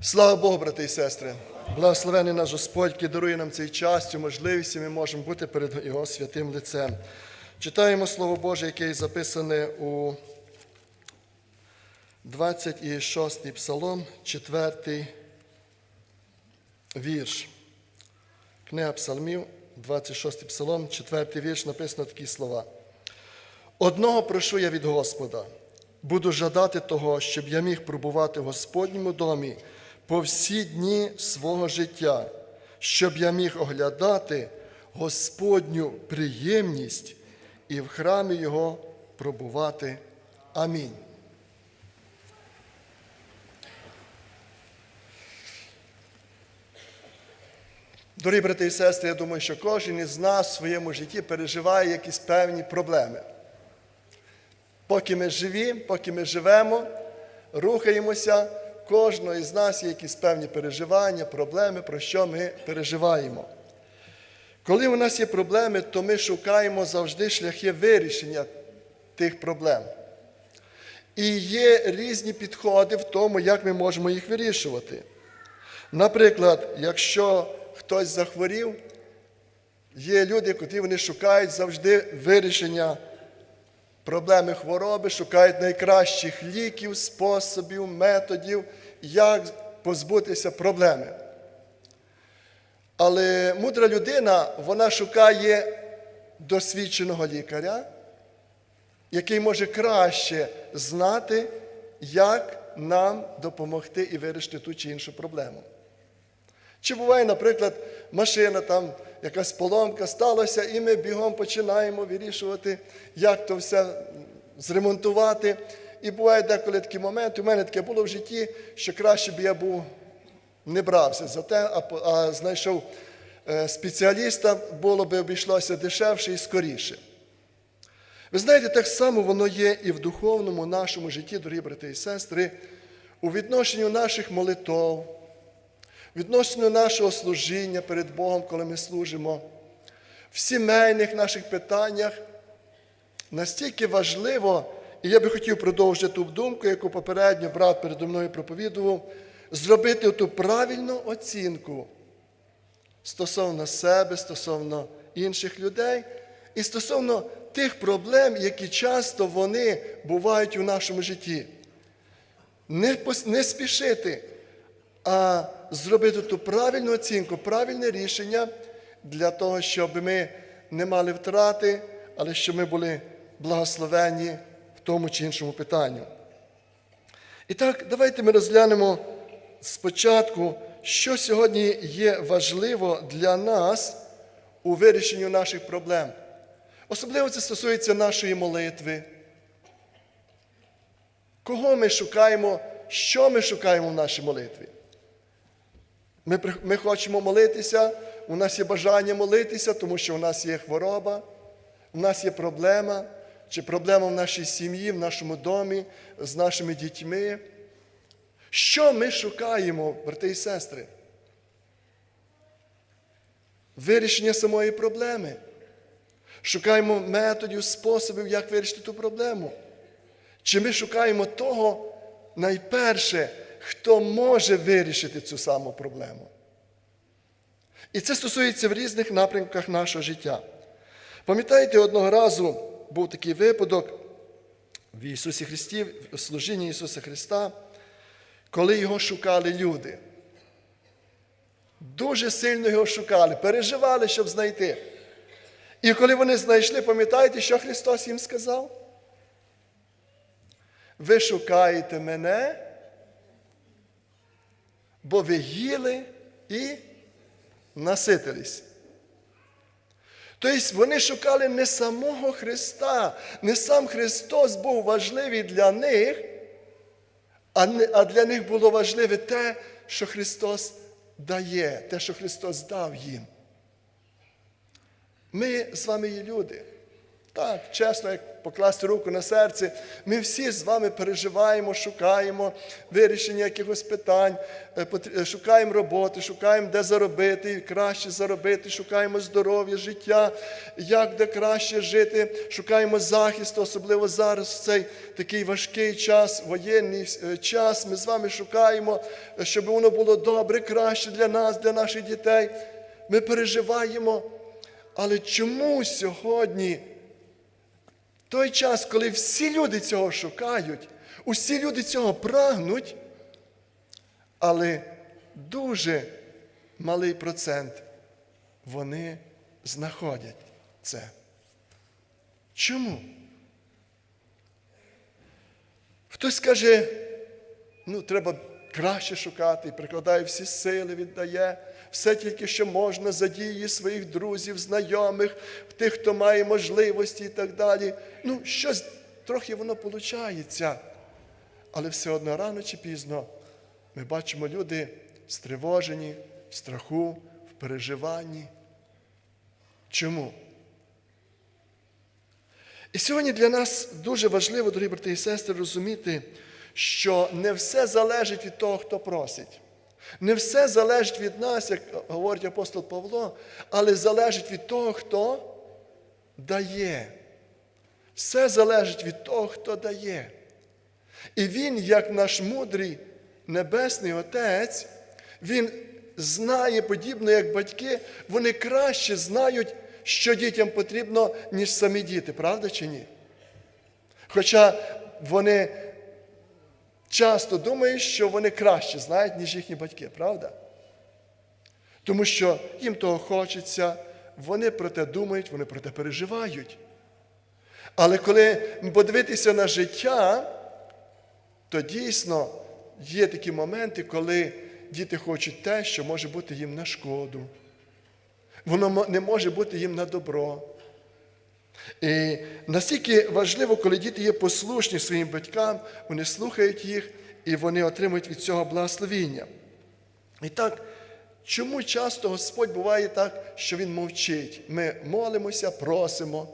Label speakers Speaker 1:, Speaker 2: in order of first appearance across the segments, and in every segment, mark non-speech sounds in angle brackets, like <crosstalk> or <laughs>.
Speaker 1: Слава Богу, брати і сестри! Благословений наш Господь, який дарує нам цей час, цю можливість, і ми можемо бути перед Його святим лицем. Читаємо Слово Боже, яке записане у 26 Псалом, 4 вірш. Книга Псалмів, 26 Псалом, 4 вірш, написано такі слова. Одного прошу я від Господа, буду жадати того, щоб я міг пробувати в Господньому домі по всі дні свого життя, щоб я міг оглядати Господню приємність і в храмі Його пробувати. Амінь. Дорогі брати і сестри, я думаю, що кожен із нас в своєму житті переживає якісь певні проблеми. Поки ми живі, поки ми живемо, рухаємося, кожного із нас є якісь певні переживання, проблеми, про що ми переживаємо. Коли у нас є проблеми, то ми шукаємо завжди шляхи вирішення тих проблем. І є різні підходи в тому, як ми можемо їх вирішувати. Наприклад, якщо хтось захворів, є люди, які вони шукають завжди вирішення проблеми хвороби, шукають найкращих ліків, способів, методів, як позбутися проблеми. Але мудра людина, вона шукає досвідченого лікаря, який може краще знати, як нам допомогти і вирішити ту чи іншу проблему. Чи буває, наприклад, машина, там якась поломка сталася, і ми бігом починаємо вирішувати, як то все зремонтувати. І буває деколи такі моменти. У мене таке було в житті, що краще б я був не брався за те, а, а знайшов е, спеціаліста, було б обійшлося дешевше і скоріше. Ви знаєте, так само воно є і в духовному нашому житті, дорогі брати і сестри, у відношенню наших молитов, відносно нашого служіння перед Богом, коли ми служимо, в сімейних наших питаннях настільки важливо, і я би хотів продовжити ту думку, яку попередньо брат передо мною проповідував, зробити ту правильну оцінку стосовно себе, стосовно інших людей і стосовно тих проблем, які часто вони бувають у нашому житті. Не, пос- не спішити, а зробити ту правильну оцінку, правильне рішення для того, щоб ми не мали втрати, але щоб ми були благословені в тому чи іншому питанню. І так, давайте ми розглянемо спочатку, що сьогодні є важливо для нас у вирішенні наших проблем. Особливо це стосується нашої молитви. Кого ми шукаємо, що ми шукаємо в нашій молитві? Ми, ми хочемо молитися, у нас є бажання молитися, тому що у нас є хвороба, у нас є проблема, чи проблема в нашій сім'ї, в нашому домі, з нашими дітьми. Що ми шукаємо, брати і сестри? Вирішення самої проблеми. Шукаємо методів, способів, як вирішити ту проблему. Чи ми шукаємо того найперше, хто може вирішити цю саму проблему? І це стосується в різних напрямках нашого життя. Пам'ятаєте, одного разу був такий випадок в Ісусі Христі, в служінні Ісуса Христа, коли його шукали люди. Дуже сильно його шукали, переживали, щоб знайти. І коли вони знайшли, пам'ятаєте, що Христос їм сказав? Ви шукаєте мене, бо ви їли і наситились. Тобто вони шукали не самого Христа, не сам Христос був важливий для них, а для них було важливе те, що Христос дає, те, що Христос дав їм. Ми з вами є люди. Так, чесно, як покласти руку на серце, ми всі з вами переживаємо, шукаємо вирішення якихось питань, е, е, шукаємо роботи, шукаємо, де заробити, краще заробити, шукаємо здоров'я, життя, як де краще жити, шукаємо захисту, особливо зараз в цей такий важкий час, воєнний е, час. Ми з вами шукаємо, щоб воно було добре, краще для нас, для наших дітей. Ми переживаємо. Але чому сьогодні? Той час, коли всі люди цього шукають, усі люди цього прагнуть, але дуже малий процент вони знаходять це. Чому? Хтось каже, ну, треба краще шукати, прикладає всі сили, віддає, все тільки, що можна, задіє своїх друзів, знайомих, тих, хто має можливості і так далі. Ну, щось трохи воно виходить. Але все одно рано чи пізно ми бачимо люди стривожені, в страху, в переживанні. Чому? І сьогодні для нас дуже важливо, дорогі брати і сестри, розуміти, що не все залежить від того, хто просить. Не все залежить від нас, як говорить апостол Павло, але залежить від того, хто дає. Все залежить від того, хто дає. І Він, як наш мудрий Небесний Отець, Він знає, подібно як батьки, вони краще знають, що дітям потрібно, ніж самі діти, правда чи ні? Хоча вони часто думають, що вони краще знають, ніж їхні батьки, правда? Тому що їм того хочеться, вони про те думають, вони про те переживають. Але коли подивитися на життя, то дійсно є такі моменти, коли діти хочуть те, що може бути їм на шкоду. Воно не може бути їм на добро. І настільки важливо, коли діти є послушні своїм батькам, вони слухають їх і вони отримують від цього благословіння. І так, чому часто Господь буває так, що Він мовчить? Ми молимося, просимо.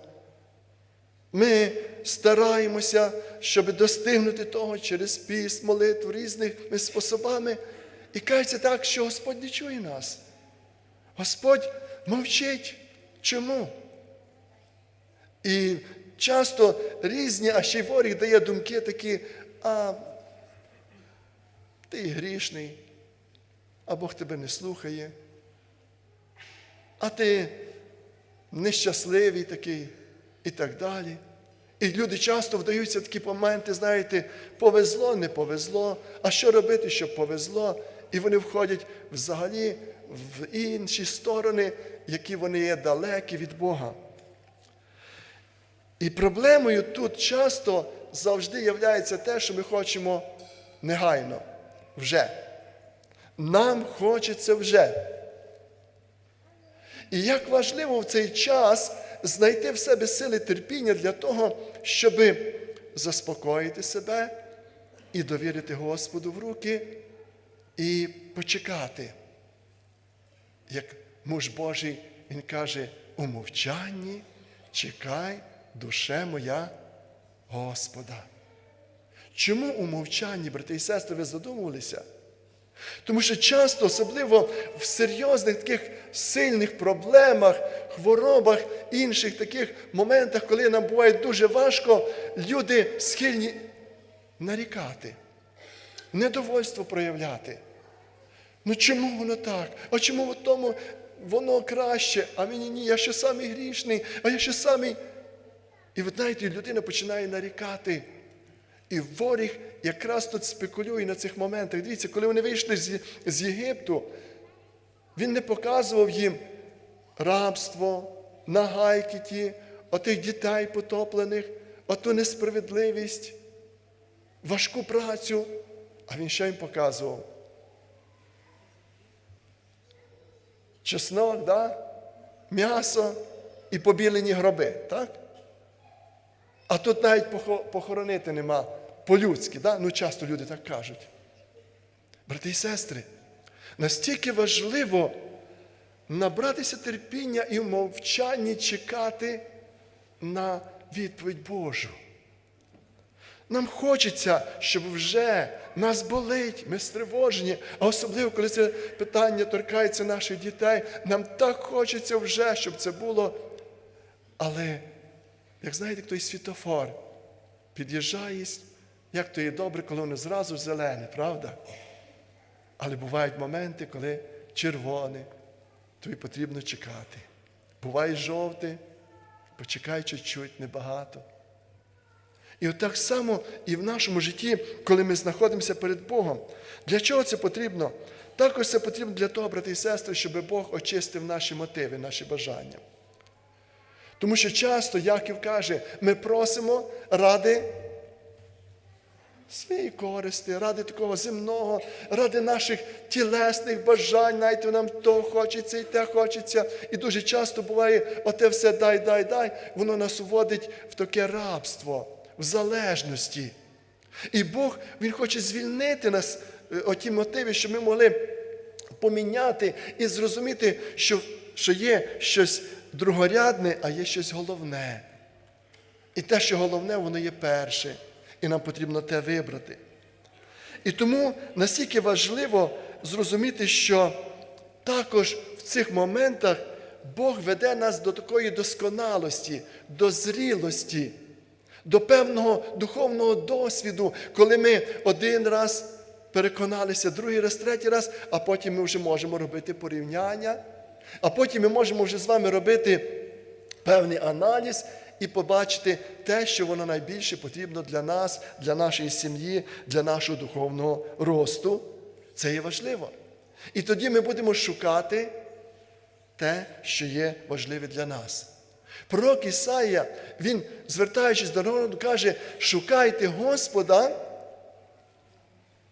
Speaker 1: Ми стараємося, щоб достигнути того через піст, молитву різними способами. І кажеться так, що Господь не чує нас. Господь мовчить. Чому? І часто різні, а ще й ворог дає думки такі, а ти грішний, а Бог тебе не слухає, а ти нещасливий такий і так далі. І люди часто вдаються в такі моменти, знаєте, повезло, не повезло, а що робити, щоб повезло? І вони входять взагалі в інші сторони, які вони є далекі від Бога. І проблемою тут часто завжди є те, що ми хочемо негайно, вже. Нам хочеться вже. І як важливо в цей час знайти в себе сили терпіння для того, щоб заспокоїти себе і довірити Господу в руки і почекати. Як муж Божий, він каже, у мовчанні чекай, душе моя Господа. Чому у мовчанні, брати і сестри, ви задумувалися? Тому що часто, особливо в серйозних таких сильних проблемах, хворобах, інших таких моментах, коли нам буває дуже важко, люди схильні нарікати, недовольство проявляти. Ну чому воно так? А чому в тому воно краще, а мені ні, я ще самий грішний, а я ще самий. І ви знаєте, людина починає нарікати. І ворог якраз тут спекулює на цих моментах. Дивіться, коли вони вийшли з, з Єгипту, він не показував їм рабство, нагайки ті, отих дітей потоплених, оту несправедливість, важку працю. А він що їм показував? Чеснок, да? м'ясо і побілені гроби, так? А тут навіть похоронити нема по-людськи, да? ну часто люди так кажуть. Брати і сестри, настільки важливо набратися терпіння і в мовчанні чекати на відповідь Божу. Нам хочеться, щоб вже нас болить, ми стривожені, а особливо, коли це питання торкається наших дітей, нам так хочеться вже, щоб це було. Але, як знаєте, той світофор під'їжджає, як то є добре, коли воно зразу зелене, правда? Але бувають моменти, коли червоне, тобі потрібно чекати. Буває жовте, почекай чуть-чуть, небагато. І от так само і в нашому житті, коли ми знаходимося перед Богом. Для чого це потрібно? Також це потрібно для того, брати і сестри, щоб Бог очистив наші мотиви, наші бажання. Тому що часто Яків каже, ми просимо ради своєї користи, ради такого земного, ради наших тілесних бажань, навіть нам то хочеться і те хочеться. І дуже часто буває, оте все дай, дай, дай, воно нас вводить в таке рабство, в залежності. І Бог Він хоче звільнити нас е, оті мотиви, щоб ми могли поміняти і зрозуміти, що, що є щось другорядне, а є щось головне. І те, що головне, воно є перше. І нам потрібно те вибрати. І тому настільки важливо зрозуміти, що також в цих моментах Бог веде нас до такої досконалості, до зрілості, до певного духовного досвіду, коли ми один раз переконалися, другий раз, третій раз, а потім ми вже можемо робити порівняння, а потім ми можемо вже з вами робити певний аналіз і побачити те, що воно найбільше потрібно для нас, для нашої сім'ї, для нашого духовного росту. Це є важливо. І тоді ми будемо шукати те, що є важливе для нас. Пророк Ісаїя, він, звертаючись до народу, каже: шукайте Господа,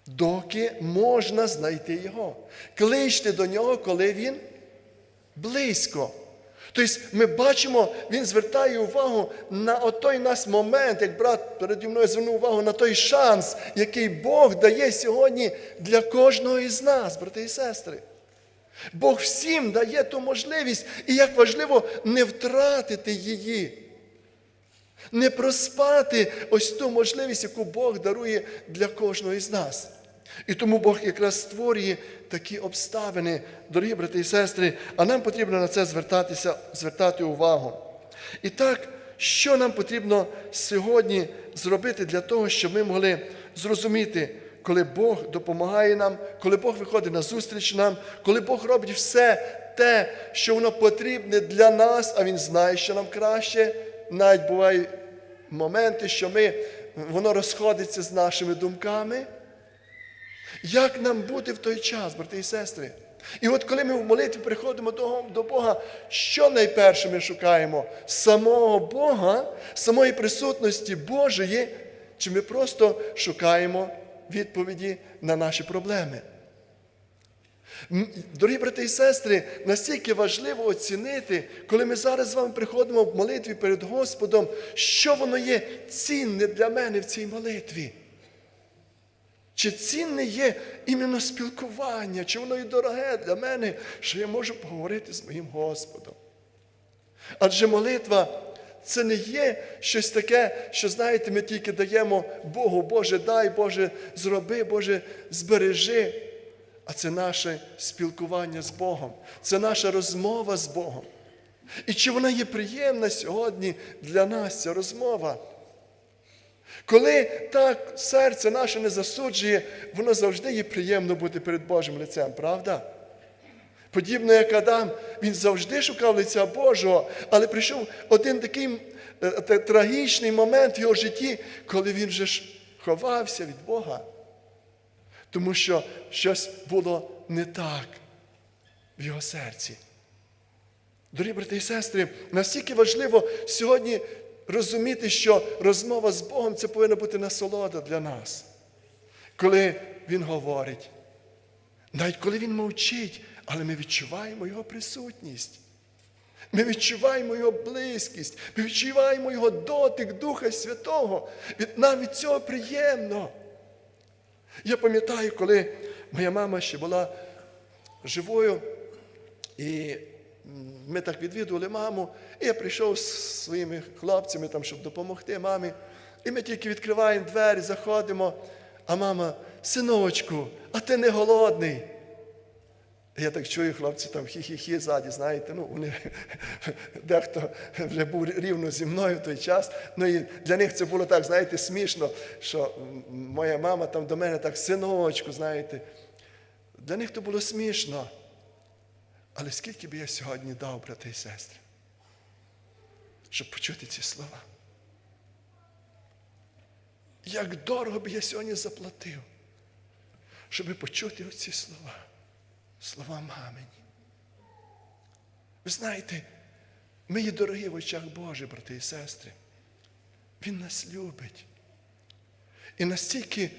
Speaker 1: доки можна знайти Його. Кличте до нього, коли Він близько. Тобто ми бачимо, він звертає увагу на той нас момент, як брат переді мною звернув увагу на той шанс, який Бог дає сьогодні для кожного із нас, брати і сестри. Бог всім дає ту можливість, і як важливо не втратити її, не проспати ось ту можливість, яку Бог дарує для кожного із нас. І тому Бог якраз створює такі обставини, дорогі брати і сестри, а нам потрібно на це звертатися, звертати увагу. І так, що нам потрібно сьогодні зробити для того, щоб ми могли зрозуміти, коли Бог допомагає нам, коли Бог виходить на зустріч нам, коли Бог робить все те, що воно потрібне для нас, а Він знає, що нам краще. Навіть бувають моменти, що ми, воно розходиться з нашими думками. Як нам бути в той час, брати і сестри? І от коли ми в молитві приходимо до, до Бога, що найперше ми шукаємо? Самого Бога, самої присутності Божої, чи ми просто шукаємо відповіді на наші проблеми? Дорогі брати і сестри, настільки важливо оцінити, коли ми зараз з вами приходимо в молитві перед Господом, що воно є цінне для мене в цій молитві. Чи цінне є іменно спілкування, чи воно і дороге для мене, що я можу поговорити з моїм Господом? Адже молитва це не є щось таке, що, знаєте, ми тільки даємо Богу, Боже, дай, Боже, зроби, Боже, збережи. А це наше спілкування з Богом, це наша розмова з Богом. І чи вона є приємна сьогодні для нас, ця розмова? Коли так серце наше не засуджує, воно завжди є приємно бути перед Божим лицем, правда? Подібно як Адам, він завжди шукав лиця Божого, але прийшов один такий е, трагічний момент в його житті, коли він вже ж ховався від Бога. Тому що щось було не так в його серці. Дорогі брати і сестри, настільки важливо сьогодні розуміти, що розмова з Богом це повинна бути насолода для нас. Коли Він говорить, навіть коли Він мовчить, але ми відчуваємо Його присутність. Ми відчуваємо Його близькість, ми відчуваємо Його дотик Духа Святого. Нам від цього приємно. Я пам'ятаю, коли моя мама ще була живою, і ми так відвідували маму, і я прийшов з своїми хлопцями, там, щоб допомогти мамі. І ми тільки відкриваємо двері, заходимо, а мама, синочку, а ти не голодний. Я так чую, хлопці там хі-хі-хі ззаді, знаєте, ну вони <laughs> дехто вже був рівно зі мною в той час. Ну і для них це було так, знаєте, смішно, що моя мама там до мене так, синочку, знаєте. Для них то було смішно. Але скільки би я сьогодні дав, брати і сестри, щоб почути ці слова? Як дорого би я сьогодні заплатив, щоб почути оці слова слова мамині. Ви знаєте, ми є дорогі в очах Божих, брати і сестри. Він нас любить. І настільки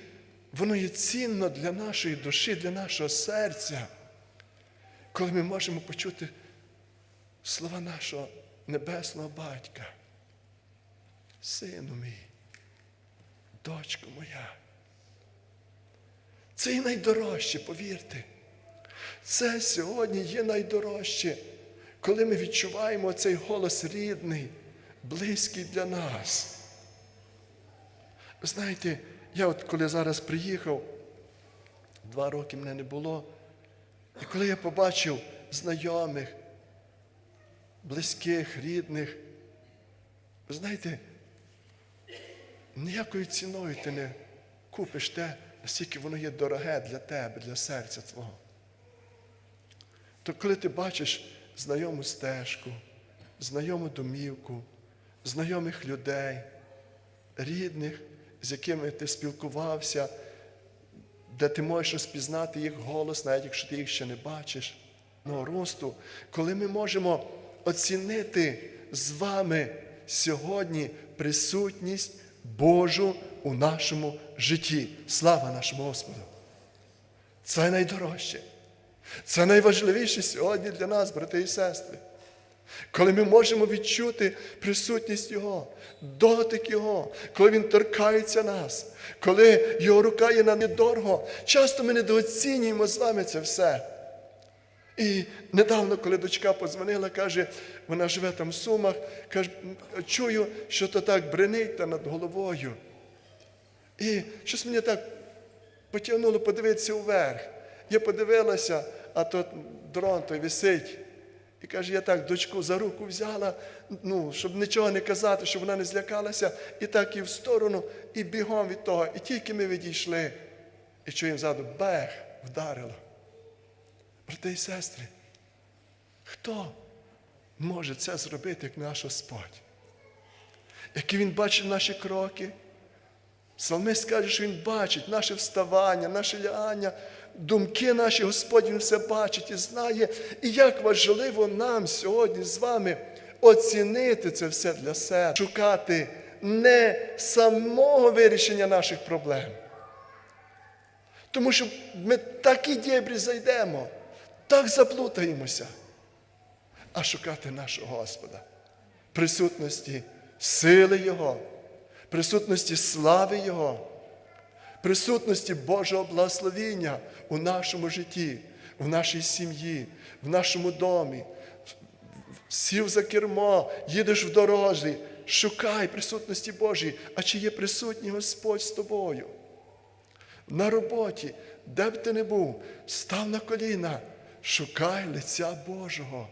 Speaker 1: воно є цінно для нашої душі, для нашого серця, коли ми можемо почути слова нашого небесного батька. Сину мій, дочко моя. Це і найдорожче, повірте. Це сьогодні є найдорожче, коли ми відчуваємо цей голос рідний, близький для нас. Знаєте, я от коли зараз приїхав, два роки мене не було, і коли я побачив знайомих, близьких, рідних, ви знаєте, ніякою ціною ти не купиш те, наскільки воно є дороге для тебе, для серця твого. То коли ти бачиш знайому стежку, знайому домівку, знайомих людей, рідних, з якими ти спілкувався, де ти можеш розпізнати їх голос, навіть якщо ти їх ще не бачиш, ну, росту, коли ми можемо оцінити з вами сьогодні присутність Божу у нашому житті. Слава нашому Господу! Це найдорожче. Це найважливіше сьогодні для нас, брати і сестри. Коли ми можемо відчути присутність Його, дотик Його, коли Він торкається нас, коли Його рука є на недорого, часто ми недооцінюємо з вами це все. І недавно, коли дочка подзвонила, каже, вона живе там в Сумах, каже, чую, що то так бренить та над головою. І щось мені так потягнуло подивитися вверх. Я подивилася, а тут дрон той висить. І каже, я так дочку за руку взяла, ну, щоб нічого не казати, щоб вона не злякалася, і так і в сторону, і бігом від того. І тільки ми відійшли, і чуємо ззаду, бех, вдарило. Брати і сестри, хто може це зробити, як наш Господь? Який Він бачить наші кроки? Псалмист каже, що Він бачить наше вставання, наше лягання, думки наші, Господь все бачить і знає. І як важливо нам сьогодні з вами оцінити це все для себе, шукати не самого вирішення наших проблем. Тому що ми такі дєбрі зайдемо, так заплутаємося, а шукати нашого Господа, присутності сили Його, присутності слави Його, присутності Божого благословіння у нашому житті, в нашій сім'ї, в нашому домі. Сів за кермо, їдеш в дорозі, шукай присутності Божої, а чи є присутній Господь з тобою? На роботі, де б ти не був, став на коліна, шукай лиця Божого.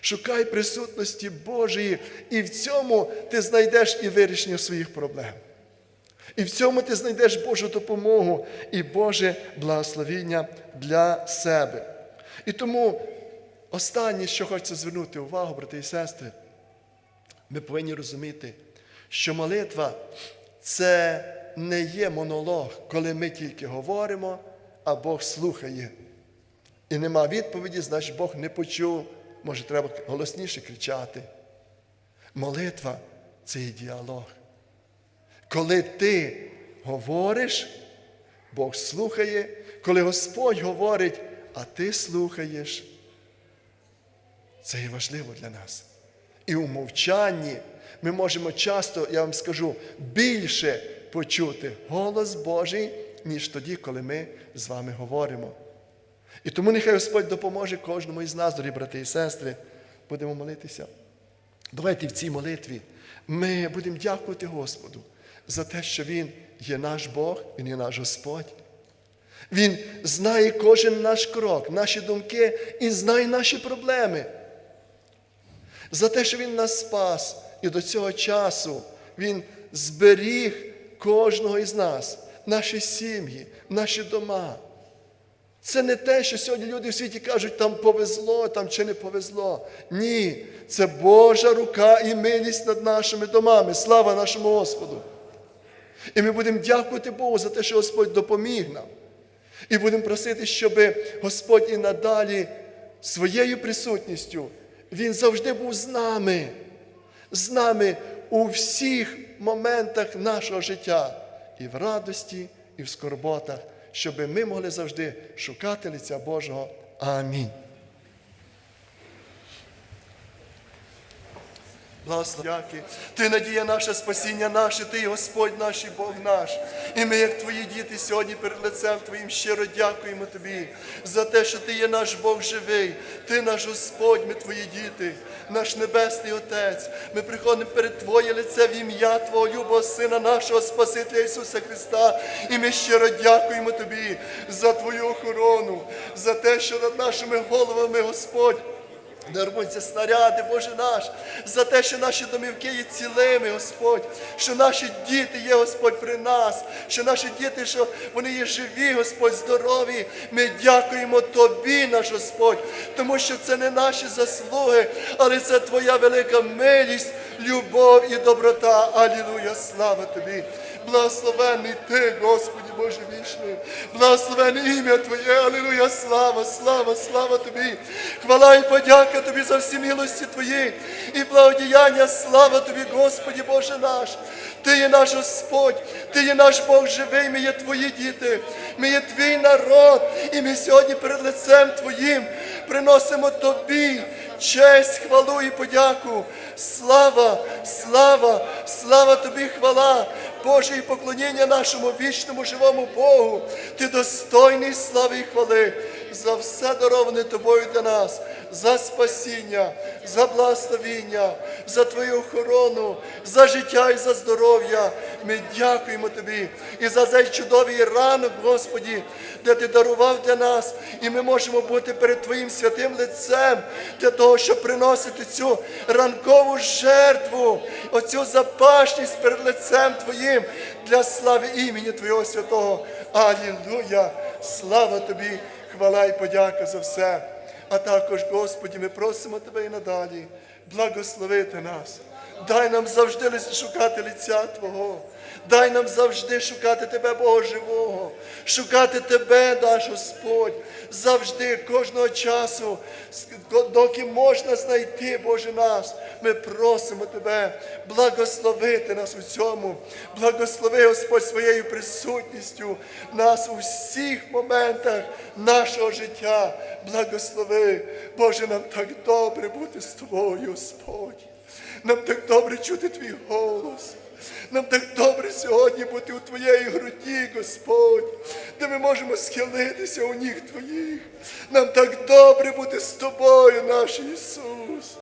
Speaker 1: Шукай присутності Божої, і в цьому ти знайдеш і вирішення своїх проблем. І в цьому ти знайдеш Божу допомогу і Боже благословіння для себе. І тому останнє, що хочеться звернути увагу, брати і сестри, ми повинні розуміти, що молитва це не є монолог, коли ми тільки говоримо, а Бог слухає. І нема відповіді, значить Бог не почув. Може, треба голосніше кричати. Молитва це і діалог. Коли ти говориш, Бог слухає, коли Господь говорить, а ти слухаєш, це є важливо для нас. І у мовчанні ми можемо часто, я вам скажу, більше почути голос Божий, ніж тоді, коли ми з вами говоримо. І тому нехай Господь допоможе кожному із нас, дорогі брати і сестри, будемо молитися. Давайте в цій молитві ми будемо дякувати Господу за те, що Він є наш Бог, Він є наш Господь. Він знає кожен наш крок, наші думки і знає наші проблеми. За те, що Він нас спас, і до цього часу Він зберіг кожного із нас, наші сім'ї, наші дома. Це не те, що сьогодні люди в світі кажуть, там повезло, там чи не повезло. Ні, це Божа рука і милість над нашими домами. Слава нашому Господу. І ми будемо дякувати Богу за те, що Господь допоміг нам. І будемо просити, щоб Господь і надалі своєю присутністю Він завжди був з нами, з нами у всіх моментах нашого життя, і в радості, і в скорботах, щоб ми могли завжди шукати лиця Божого. Амінь. Благословяки, Ти надія наша спасіння наше, Ти Господь наш і Бог наш. І ми, як Твої діти, сьогодні перед лицем Твоїм щиро дякуємо Тобі за те, що Ти є наш Бог живий, Ти наш Господь, ми Твої діти, наш Небесний Отець. Ми приходимо перед Твоє лице в ім'я Твого любого Сина, нашого Спасителя Ісуса Христа. І ми щиро дякуємо Тобі за Твою охорону, за те, що над нашими головами, Господь. Не рвуться снаряди, Боже наш, за те, що наші домівки є цілими, Господь, що наші діти є, Господь, при нас, що наші діти, що вони є живі, Господь, здорові. Ми дякуємо Тобі, наш Господь, тому що це не наші заслуги, але це Твоя велика милість, любов і доброта. Алілуя, слава Тобі. Благословений Ти, Господи Боже вічний, благословене ім'я Твоє, Алілуя, слава, слава, слава Тобі. Хвала і подяка Тобі за всі милості Твої. І благодіяння, слава Тобі, Господі Боже наш. Ти є наш Господь, Ти є наш Бог живий, ми є Твої діти, ми є Твій народ, і ми сьогодні перед лицем Твоїм приносимо Тобі честь, хвалу і подяку. Слава, слава, слава Тобі, хвала, Боже, і поклоніння нашому вічному живому Богу. Ти достойний слави і хвали за все дароване Тобою для нас, за спасіння, за благословіння, за Твою охорону, за життя і за здоров'я. Ми дякуємо Тобі і за цей чудовий ранок, Господі, де Ти дарував для нас, і ми можемо бути перед Твоїм святим лицем для того, щоб приносити цю ранкову жертву, оцю запашність перед лицем Твоїм для слави імені Твого святого. Алілуя! Слава Тобі, хвала і подяка за все. А також, Господі, ми просимо Тебе і надалі благословити нас. Дай нам завжди шукати лиця Твого. Дай нам завжди шукати Тебе, Бога живого, шукати Тебе, наш Господь, завжди, кожного часу, доки можна знайти, Боже нас. Ми просимо Тебе благословити нас у цьому. Благослови, Господь, своєю присутністю нас у всіх моментах нашого життя. Благослови, Боже, нам так добре бути з Тобою, Господь. Нам так добре чути Твій голос. Нам так добре сьогодні бути у Твоєї груді, Господь, де ми можемо схилитися у ніг Твоїх. Нам так добре бути з Тобою, наш Ісус.